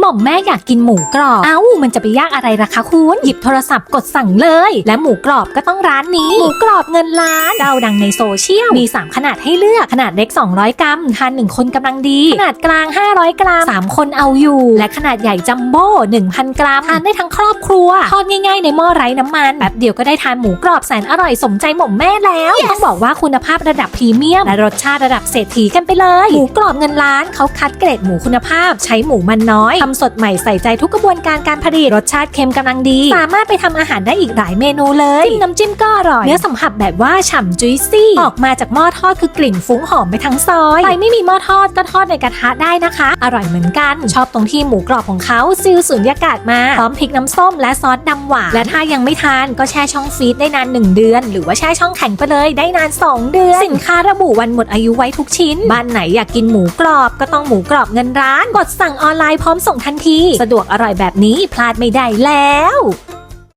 หม่อมแม่อยากกินหมูกรอบ เอ้า มันจะไปยากอะไรล่ะคะคุณ หยิบโทรศัพท์กดสั่งเลย และหมูกรอบก็ต้องร้านนี้ หมูกรอบเงินล้านเจ้าดังในโซเชียล มี 3 ขนาดให้เลือก ขนาดเล็ก 200 กรัม ทาน1คนกำลังดี ขนาดกลาง 500 กรัม 3 คนเอาอยู่ และขนาดใหญ่จัมโบ้1,000 กรัม ทานได้ทั้งครอบครัว ทอดง่ายๆในหม้อไร้น้ำมัน แป๊บเดียวก็ได้ทานหมูกรอบแสนอร่อยสมใจหม่อมแม่แล้วต้องบอกว่าคุณภาพระดับพรีเมียม และรสชาติระดับเศรษฐีกันไปเลย หมูกรอบเงินล้านเขาคัดเกรดหมูคุณภาพ ใช้หมูมันน้อยทำสดใหม่ใส่ใจทุกกระบวนการการผลิต รสชาติเค็มกำลังดี สามารถไปทำอาหารได้อีกหลายเมนูเลยจิ้มน้ำจิ้มก็อร่อย เนื้อสัมผัสแบบว่าฉ่ำจุยซี่ ออกมาจากหม้อทอดคือกลิ่นฟุ้งหอมไปทั้งซอยใครไม่มีหม้อทอดก็ทอดในกระทะได้นะคะ อร่อยเหมือนกัน ชอบตรงที่หมูกรอบของเขาซิลสุญญากาศมาพร้อมพริกน้ำส้มและซอสดำหวานและถ้ายังไม่ทานก็แช่ช่องฟรีซได้นาน 1 เดือน หรือว่าแช่ช่องแข็งไปเลยได้นาน 2 เดือน สินค้าระบุวันหมดอายุไว้ทุกชิ้น บ้านไหนอยากกินหมูกรอบก็ต้องหมูกรอบเงินร้าน กดสั่งออนไลน์พร้อมส่งทันที สะดวกอร่อยแบบนี้พลาดไม่ได้แล้ว